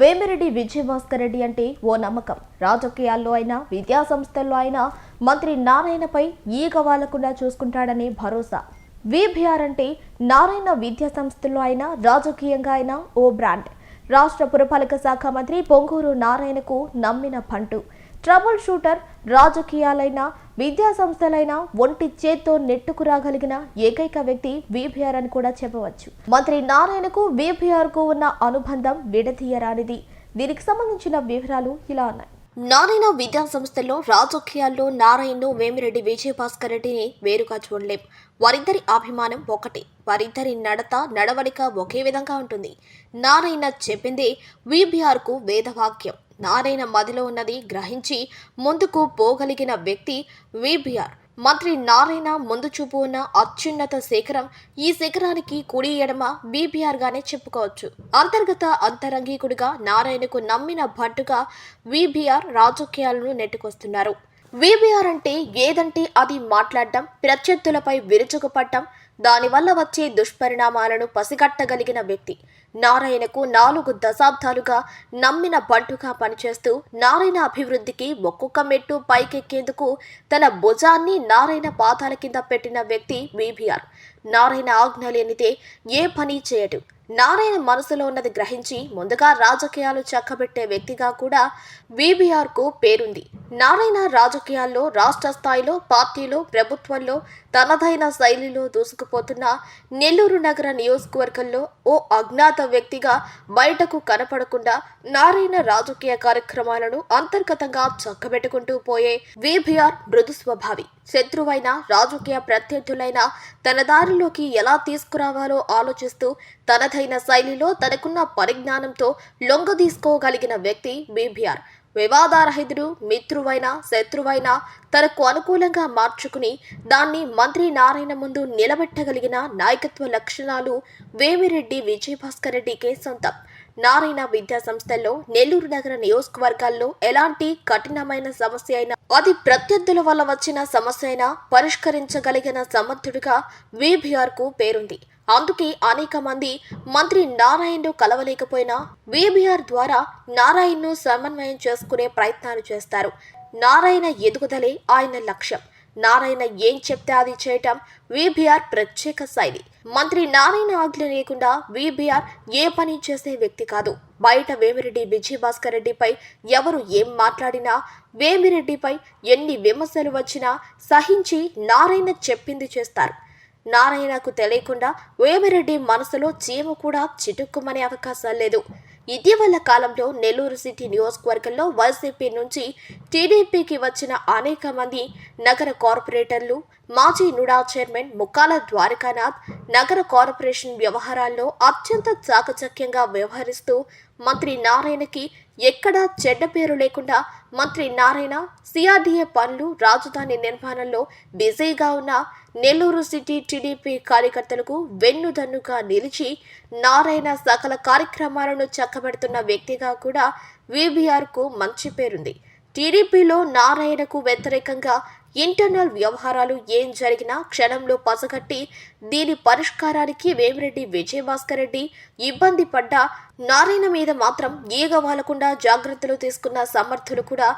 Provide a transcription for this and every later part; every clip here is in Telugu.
వేమిరెడ్డి విజయభాస్కర్ రెడ్డి అంటే ఓ నమ్మకం. రాజకీయాల్లో అయినా విద్యా సంస్థల్లో అయినా మంత్రి నారాయణపై ఈగ వాలకుండా చూసుకుంటాడనే భరోసా. విబిఆర్ అంటే నారాయణ విద్యా సంస్థల్లో అయినా రాజకీయంగా అయినా ఓ బ్రాండ్. రాష్ట్ర పురపాలక శాఖ మంత్రి పొంగూరు నారాయణకు నమ్మిన పంటు. ట్రబుల్ షూటర్ రాజకీయాలైనా విద్యా సంస్థలైనా ఒంటి చేత్తో నెట్టుకు రాగలిగిన ఏకైక వ్యక్తి విబిఆర్ అని కూడా చెప్పవచ్చు. మంత్రి నారాయణకు విబిఆర్కు ఉన్న అనుబంధం విడదీయరానిది. దీనికి సంబంధించిన వివరాలు ఇలా ఉన్నాయి. నారాయణ విద్యా సంస్థల్లో రాజకీయాల్లో నారాయణను వేమిరెడ్డి విజయభాస్కర్ రెడ్డిని వేరుగా చూడలేం. వారిద్దరి అభిమానం ఒకటే. వారిద్దరి నడత నడవడిక ఒకే విధంగా ఉంటుంది. నారాయణ చెప్పిందే విబిఆర్కు వేదవాక్యం నారాయణ మదిలో ఉన్నది గ్రహించి ముందుకు పోగలిగిన వ్యక్తి విబిఆర్. మంత్రి నారాయణ ముందు చూపు ఉన్న అత్యున్నత శిఖరం ఈ శిఖరానికి కుడి ఎడమ బీబీఆర్ గానే చెప్పుకోవచ్చు. అంతర్గత అంతరంగికుడిగా నారాయణకు నమ్మిన భట్టుగా విబిఆర్ రాజకీయాలను నెట్టుకొస్తున్నారు. విబిఆర్ అంటే ఏదంటే అది మాట్లాడడం ప్రత్యర్థులపై విరుచుకుపడటం దానివల్ల వచ్చే దుష్పరిణామాలను పసిగట్టగలిగిన వ్యక్తి. నారాయణకు నాలుగు దశాబ్దాలుగా నమ్మిన బంటుగా పనిచేస్తూ నారాయణ అభివృద్ధికి ఒక్కొక్క మెట్టు పైకెక్కేందుకు తన భుజాన్ని నారాయణ పాదాల కింద పెట్టిన వ్యక్తి బీబీఆర్ నారాయణ ఆజ్ఞ లేనిదే ఏ పని చేయడు. నారాయణ మనసులో ఉన్నది గ్రహించి ముందుగా రాజకీయాలు చక్కబెట్టే వ్యక్తిగా కూడా బీబీఆర్కు పేరుంది. నారాయణ రాజకీయాల్లో రాష్ట్ర స్థాయిలో పార్టీలో ప్రభుత్వంలో తనదైన శైలిలో దూసుకుపోతున్న నెల్లూరు నగర నియోజకవర్గంలో ఓ అజ్ఞాత వ్యక్తిగా బయటకు కనపడకుండా నారాయణ రాజకీయ కార్యక్రమాలను అంతర్గతంగా చక్కబెట్టుకుంటూ పోయే వీబీఆర్ మృదు స్వభావి. శత్రువైన రాజకీయ ప్రత్యర్థులైన తన దారిలోకి ఎలా తీసుకురావాలో ఆలోచిస్తూ తనదైన శైలిలో తనకున్న పరిజ్ఞానంతో లొంగదీసుకోగలిగిన వ్యక్తి బీబీఆర్. వివాదారహితుడు మిత్రువైన శత్రువైన తనకు అనుకూలంగా మార్చుకుని దాన్ని మంత్రి నారాయణ ముందు నిలబెట్టగలిగిన నాయకత్వ లక్షణాలు వేమిరెడ్డి విజయభాస్కర్ రెడ్డికే సొంతం. నారాయణ విద్యా సంస్థల్లో నెల్లూరు నగర నియోజకవర్గాల్లో ఎలాంటి కఠినమైన సమస్య అయినా అది ప్రత్యర్థుల వల్ల వచ్చిన సమస్య అయినా పరిష్కరించగలిగిన సమర్థుడిగా వీబీఆర్కు పేరుంది. అందుకే అనేక మంది మంత్రి నారాయణను కలవలేకపోయినా వీబీఆర్ ద్వారా నారాయణను సమన్వయం చేసుకునే ప్రయత్నాలు చేస్తారు. నారాయణ ఎదుగుదలే ఆయన లక్ష్యం. నారాయణ ఏం చెప్తే అది చేయటం? వీబీఆర్ ప్రత్యేక శైలి మంత్రి నారాయణ ఆజ్ఞ లేకుండా వీబీఆర్ ఏ పని చేసే వ్యక్తి కాదు. బయట వేమిరెడ్డి విజయభాస్కర్ రెడ్డిపై ఎవరు ఏం మాట్లాడినా వేమిరెడ్డిపై ఎన్ని విమర్శలు వచ్చినా సహించి నారాయణ చెప్పింది చేస్తారు. నారాయణకు తెలియకుండా వేమిరెడ్డి మనసులో చీమ కూడా చిటుక్కుమనే అవకాశం లేదు. ఇటీవల కాలంలో నెల్లూరు సిటీ నియోజకవర్గంలో వైసీపీ నుంచి టీడీపీకి వచ్చిన అనేక మంది నగర కార్పొరేటర్లు మాజీ నుడా చైర్మన్ ముక్కాల ద్వారకానాథ్ నగర కార్పొరేషన్ వ్యవహారాల్లో అత్యంత చాకచక్యంగా వ్యవహరిస్తూ మంత్రి నారాయణకి ఎక్కడా చెడ్డ పేరు లేకుండా మంత్రి నారాయణ సిఆర్డీఏ పనులు రాజధాని నిర్మాణంలో బిజీగా ఉన్న నెల్లూరు సిటీ టీడీపీ కార్యకర్తలకు వెన్నుదన్నుగా నిలిచి నారాయణ సకల కార్యక్రమాలను చక్కబెడుతున్న వ్యక్తిగా కూడా వీబీఆర్కు మంచి పేరుంది. టీడీపీలో నారాయణకు వ్యతిరేకంగా ఇంటర్నల్ వ్యవహారాలు ఏం జరిగినా క్షణంలో పసగట్టి దీని పరిష్కారానికి వేమిరెడ్డి విజయభాస్కర్ రెడ్డి ఇబ్బంది పడ్డ. నారాయణ మీద మాత్రం ఈగ వాలకుండా జాగ్రత్తలు తీసుకున్న సమర్థులు కూడా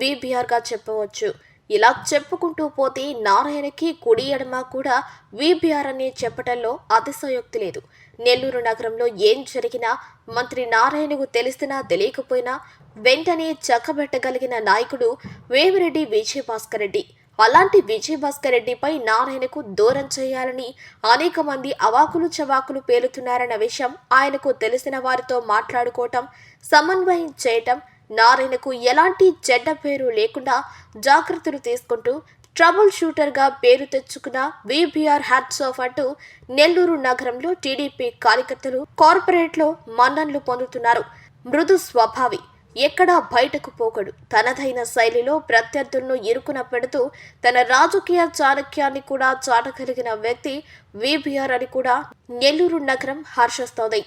బీబీఆర్గా చెప్పవచ్చు. ఇలా చెప్పుకుంటూ పోతే నారాయణకి కుడి ఎడమ కూడా వీబీఆర్ అని చెప్పటంలో అతిశయోక్తి లేదు. నెల్లూరు నగరంలో ఏం జరిగినా మంత్రి నారాయణకు తెలిసినా తెలియకపోయినా వెంటనే చక్కబెట్టగలిగిన నాయకుడు వేమిరెడ్డి విజయభాస్కర్ రెడ్డి. అలాంటి విజయభాస్కర్ రెడ్డిపై నారాయణకు దూరం చేయాలని అనేక మంది అవాకులు చవాకులు పేలుతున్నారన్న విషయం ఆయనకు తెలిసిన వారితో మాట్లాడుకోవటం సమన్వయం చేయటం నారాయణకు ఎలాంటి చెడ్డ పేరు లేకుండా జాగ్రత్తలు తీసుకుంటూ ట్రబుల్ షూటర్గా పేరు తెచ్చుకున్న విబిఆర్ హ్యాట్స్ ఆఫ్ అంటూ నెల్లూరు నగరంలో టీడీపీ కార్యకర్తలు కార్పొరేట్లో మన్నన్లు పొందుతున్నారు. మృదు స్వభావి ఎక్కడా బయటకు పోకడు. తనదైన శైలిలో ప్రత్యర్థులను ఇరుకున పెడుతూ తన రాజకీయ చాణక్యాన్ని కూడా చాటగలిగిన వ్యక్తి విబిఆర్ అని కూడా నెల్లూరు నగరం హర్షిస్తోంది.